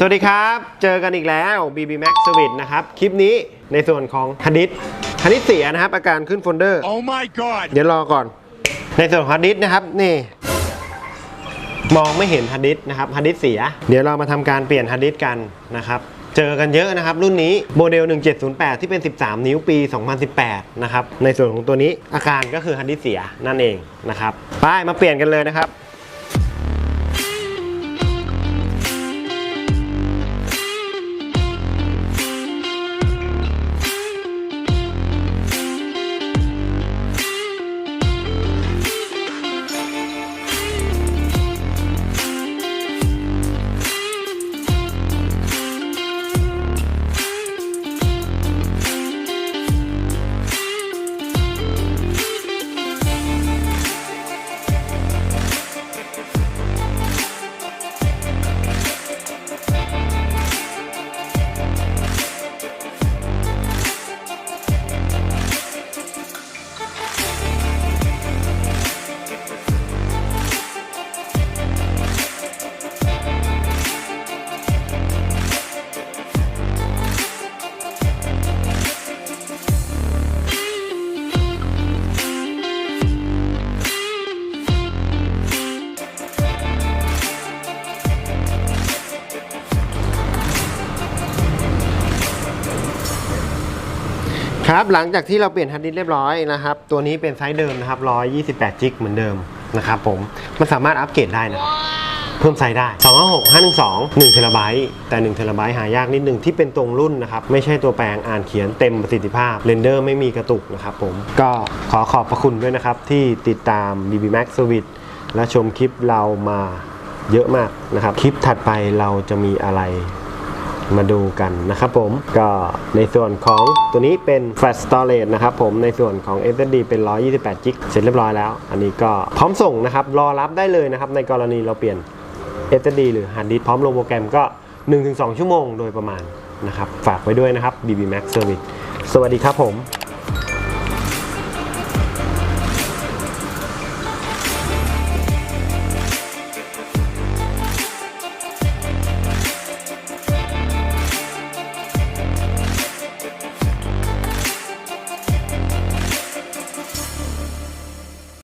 สวัสดีครับ เจอกันอีกแล้ว BB Max Service นะครับ คลิปนี้ในส่วนของฮันดิสฮันดิสเสียนะครับ อาการขึ้นโฟลเดอร์ Oh my god! เดี๋ยวรอก่อน ในส่วนของฮันดิสนะครับ นี่ มองไม่เห็นฮันดิสนะครับฮันดิสเสีย เดี๋ยวเรามาทำการเปลี่ยนฮันดิสกันนะครับ เจอกันเยอะนะครับ รุ่นนี้โมเดล 1708 ที่เป็น 13 นิ้วปี 2018 นะครับ ในส่วนของตัวนี้อาการก็คือฮันดิสเสียนั่นเองนะครับ ไปมาเปลี่ยนกันเลยนะครับ ครับหลังจากที่เราเปลี่ยนฮาร์ดดิสก์เรียบร้อยนะครับ ตัวนี้เป็นไซส์เดิมนะครับ128จิกเหมือนเดิมนะครับผมมันสามารถอัปเกรดได้นะเพิ่มไซส์ได้256 512 1เทราไบต์แต่1เทราไบต์หายากนิดนึงที่เป็นตรงรุ่นนะครับ ไม่ใช่ตัวแปลงอ่านเขียนเต็มประสิทธิภาพเรนเดอร์ไม่มีกระตุกนะครับผมก็ขอขอบพระคุณด้วยนะครับ ที่ติดตาม BB Max Service และชมคลิปเรามาเยอะมากนะครับ คลิปถัดไปเราจะมีอะไร มาดูกันนะครับผมก็ในส่วนของตัวนี้เป็น Flash Storage นะครับผมในส่วนของ SSD เป็น 128 g b เสร็จเรียบร้อยแล้ว อันนี้ก็พร้อมส่งนะครับ รอรับได้เลยนะครับ ในกรณีเราเปลี่ยน SSD หรือ Hard Disk พร้อมลงโปรแกรมก็ 1-2 ชั่วโมงโดยประมาณนะครับ ฝากไว้ด้วยนะครับ BB Max Service สวัสดีครับผม